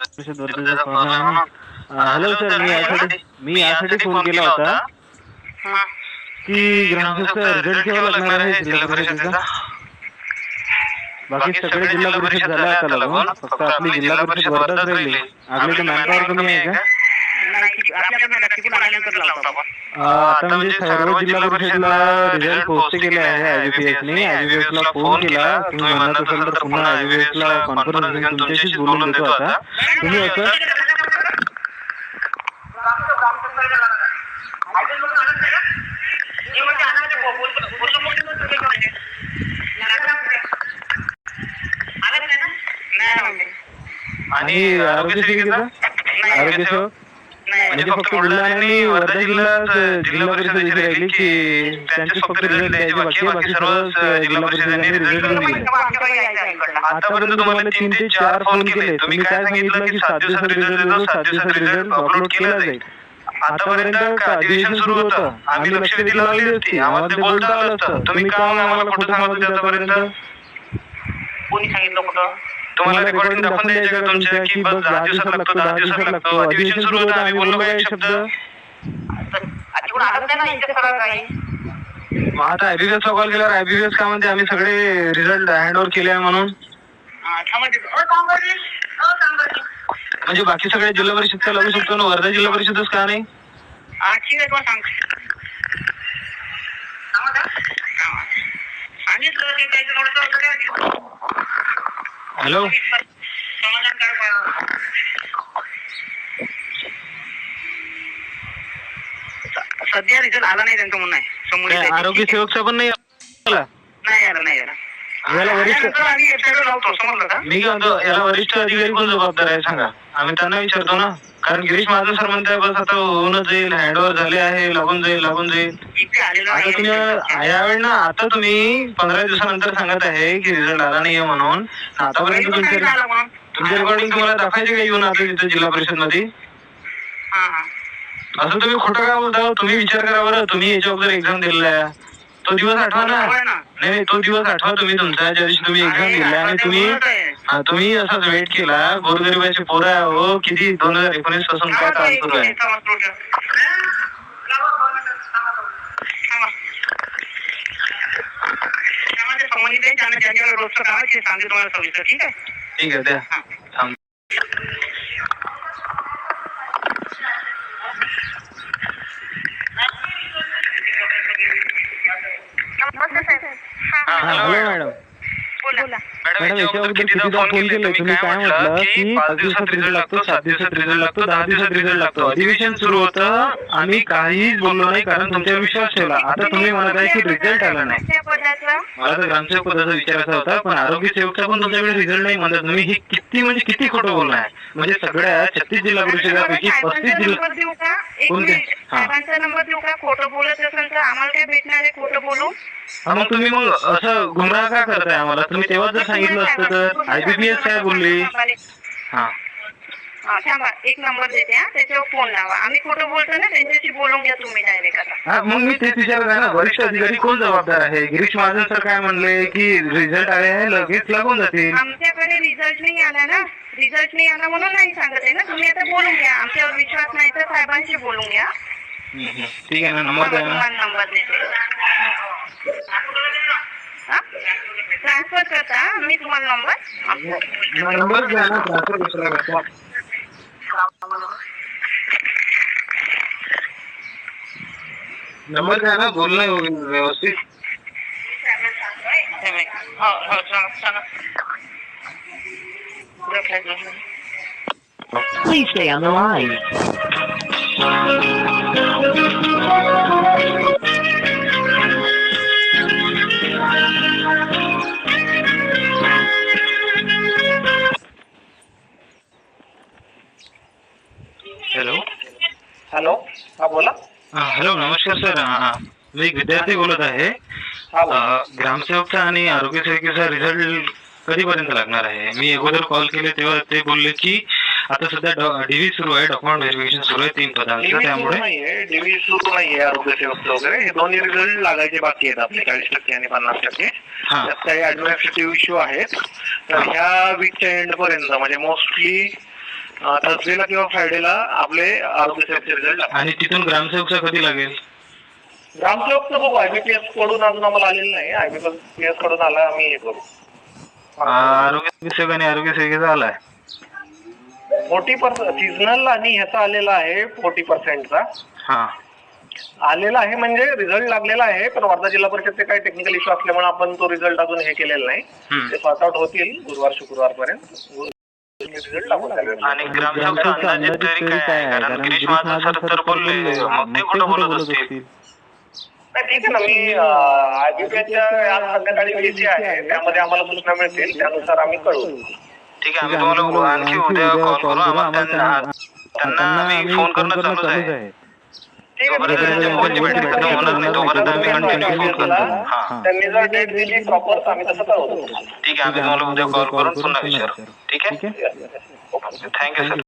परिषद वर्धेचा hello sir मी यासाठी मी यासाठी फोन केला होता. की ग्रामसेवकचा रिझल्ट केव्हा लागणार आहे जिल्हा परिषदेचा. बाकी सगळे जिल्हा परिषद झाल्या आता लागून फक्त आपली जिल्हा परिषद वर्धाच राहिली. आपली तर मॅनपॉवर कमी आहे का? आपल्याकडे नक्की आल्यानंतर लावतो आपण. आता म्हणजे सर्व जिल्हा परिषदला रिझल्ट पोस्ट केले आहे आयबीपीएस ने आयबीपीएस ला फोन केला तुम्ही म्हणत असाल तर पुन्हा आयबीपीएस ला कॉन्फरन्स घेऊन तुमच्याशीच बोलून देतो आता तुम्ही असं आणि आरोग्य सेविकेचा आरोग्य सेवक म्हणजे फक्त बुलढाणा आणि वर्धा जिल्हा जिल्हा परिषद इथे राहिली की त्यांचे फक्त रिझल्ट द्यायचे बाकी आहे बाकी सर्व जिल्हा परिषदांनी रिझल्ट घेऊन गेले आतापर्यंत तुम्हाला तीन ते चार फोन केले. तुम्ही काय सांगितलं की सात दिवसात रिझल्ट देतो सात दिवसात रिझल्ट अपलोड केला जाईल. आतापर्यंत का अधिवेशन सुरू होतं? आम्ही लक्ष देखील लावली असती. आम्हाला ते बोलता आलं असतं. तुम्ही का आम्हाला खोटं सांगत होते आतापर्यंत? कोणी सांगितलं कुठं तुम्हाला रेकॉर्डिंग दाखवून द्यायचं का तुमच्या की बस दहा दिवसात लागतो दहा दिवसात लागतो अधिवेशन सुरू होतं आम्ही बोललो काय शब्द तिकडून आलं नाही ना इथे सगळं काही मग आता आयबीएस ला कॉल केल्यावर आयबीएस का म्हणते आम्ही सगळे रिझल्ट हँड ओव्हर केले आहे म्हणून हा, थांबा. म्हणजे बाकी सगळे जिल्हा परिषदचा लागू शकतो ना वर्धा जिल्हा परिषदच का नाही हा, ठीक आहे तुम्हाला सांग सांगा का? सांगा. सांगितलं की त्याचं थोडंसं असं काय हॅलो. सध्या रिझल्ट आला नाही त्यांचं म्हणणं आहे. समोर काय. आरोग्य सेवकचा पण नाही आला? नाही आला नाही आला. याला वरिष्ठ आल्यानंतर आम्ही website वर लावतो समजलं का? मी काय म्हणतो याला वरिष्ठ अधिकारी कोण जबाबदार आहे सांगा. आम्ही त्यांना विचारतो ना कारण गिरीश महाजन सर म्हणताय बस आता होऊनच जाईल हँडओव्हर झाले आहे लागून जाईल लागून जाईल. आता तुम्ही यावेळी ना आता तुम्ही पंधरा दिवसानंतर सांगत आहे की रिझल्ट आला नाहीये म्हणून. आतापर्यंत म्हणून? तुमच्या रेकॉर्डिंग तुम्हाला दाखवायचे का येऊन आता तिथे जिल्हा परिषदमध्ये हा हा. असं तुम्ही खोटं का बोलता तुम्ही विचार करा बरं. तुम्ही याच्या अगोदर एक्झाम दिलेला आहे. तो दिवस आठवा ना. नाही तो दिवस आठवा तुम्ही तुमचा. ज्या दिवशी तुम्ही एक्झाम दिला आणि तुम्ही हा, तुम्ही असाच वेट केला गोरगरिबाची पोरं आहे, हो किती दोन हजार एकोणीसपासून काय काम सुरू आहे? ठीक आहे ठीक आहे द्या. थांब. हा, हॅलो मॅडम मॅडम याच्या अगोदर कितीदा फोन केले? तुम्ही काय म्हटलं की पाच दिवसात रिझल्ट लागतो सात दिवसात रिझल्ट लागतो दहा दिवसात रिझल्ट लागतो. अधिवेशन सुरू होतं आम्ही काहीच बोललो नाही कारण तुमच्यावर विश्वास ठेवला. आता तुम्ही म्हणत आहे की रिझल्ट आला नाही. मला तर ग्रामसेवक पदाचा विचारायचा होता पण आरोग्य सेवकचा पण तुमच्याकडे रिझल्ट नाही म्हणतात तुम्ही हे किती म्हणजे किती खोटं बोलणं आहे म्हणजे सगळ्या छत्तीस जिल्हा परिषदापैकी पस्तीस जिल्हा नंबर देऊ का? एक कोणते? मिनिट. हा. साहेबांचा नंबर देऊ का? खोटं बोलत असेल तर आम्हाला काय भेटणार आहे खोटं बोलू हा, मग तुम्ही मग असं गुमराह का करताय आम्हाला? तुम्ही तेव्हा जर सांगितलं असतं तर आयबीपीएस काय बोलली. हा. हा, थांबा. एक नंबर देते हा. त्याच्यावर फोन लावा. आम्ही खोटं बोलतो ना त्यांच्याशी बोलून घ्या तुम्ही हा मग मी तेच विचारत आहे ना वरिष्ठ अधिकारी कोण जबाबदार आहे? गिरीश महाजन सर काय म्हणले की रिझल्ट आले आहे लगेच लागून जातील. आमच्याकडे रिझल्ट नाही आला ना. रिझल्ट नाही आला म्हणून नाही सांगत आहे ना. तुम्ही आता बोलून घ्या. आमच्यावर विश्वास नाही तर साहेबांशी बोलून घ्या. ठीक आहे ना नंबर द्या ना. तुम्हाला नंबर देते. ट्रान्सफर करता? मी तुम्हाला नंबर. नंबर द्या ना ट्रान्सफर कशाला करता? नंबर द्या ना बोलणं व्यवस्थित हो हो सांगा सांगा Please stay on the line. Hello hello हा बोला हॅलो नमस्कार सर. मी एक विद्यार्थी बोलत आहे. हा ग्रामसेवकचा आणि आरोग्य सेविकेचा रिझल्ट कधीपर्यंत लागणार आहे? मी अगोदर कॉल केले तेव्हा ते बोलले की आता सध्या डीव्ही सुरू आहे डॉक्युमेंट व्हेरिफिकेशन सुरू आहे तीन पदांचं सुरू त्यामुळे डीव्ही सुरू नाहीये आरोग्य सेवक वगैरे. हे दोन्ही रिझल्ट लागायचे बाकी आहेत आपले चाळीस टक्के आणि पन्नास टक्के. हा. त्यात काही ऍडमिनिस्ट्रेटिव्ह इश्यू आहेत. तर ह्या वीकच्या एंड पर्यंत म्हणजे मोस्टली थर्सडेला किंवा फ्रायडेला आपले आरोग्य सेवकचे रिझल्ट आणि तिथून ग्रामसेवकचा कधी लागेल? ग्रामसेवकचं बघू आयबीपीएसकडून अजून आम्हाला आलेलं नाही. आयबीपीएसकडून आला आम्ही हे करू. आरोग्य सेवक आणि आरोग्य सेविकेचा आलाय. फोर्टी पर्सेंट सीझनल आणि ह्याचा आलेला आहे फोर्टी पर्सेंटचा. हा. आलेला आहे म्हणजे रिझल्ट लागलेला आहे पण वर्धा जिल्हा परिषदचे काही टेक्निकल इश्यू असल्यामुळे आपण तो रिझल्ट अजून हे केलेला नाही. हम्म. ते सॉर्ट आउट होतील गुरुवार शुक्रवार पर्यंत. आणि ग्रामसेवकचा अंदाजित तरी काय आहे? कारण गिरीश महाजन सर तर बोलले मग ते खोटं बोलत असतील? नाही, ठीक आहे ना मी आयबीपीएसच्या आज संध्याकाळी पीसी आहे. त्यामध्ये आम्हाला सूचना मिळतील त्यानुसार आम्ही कळवू ठीक आहे आम्ही तुम्हाला आणखी उद्या कॉल करू. आम्हाला त्यांना त्यांना आम्ही फोन करणं चालूच आहे. त्यांनी जर डेट दिली प्रॉपर आम्ही तसं कळवतो. ठीक आहे आम्ही तुम्हाला उद्या कॉल करून पुन्हा विचारू. ठीक आहे? Thank you sir.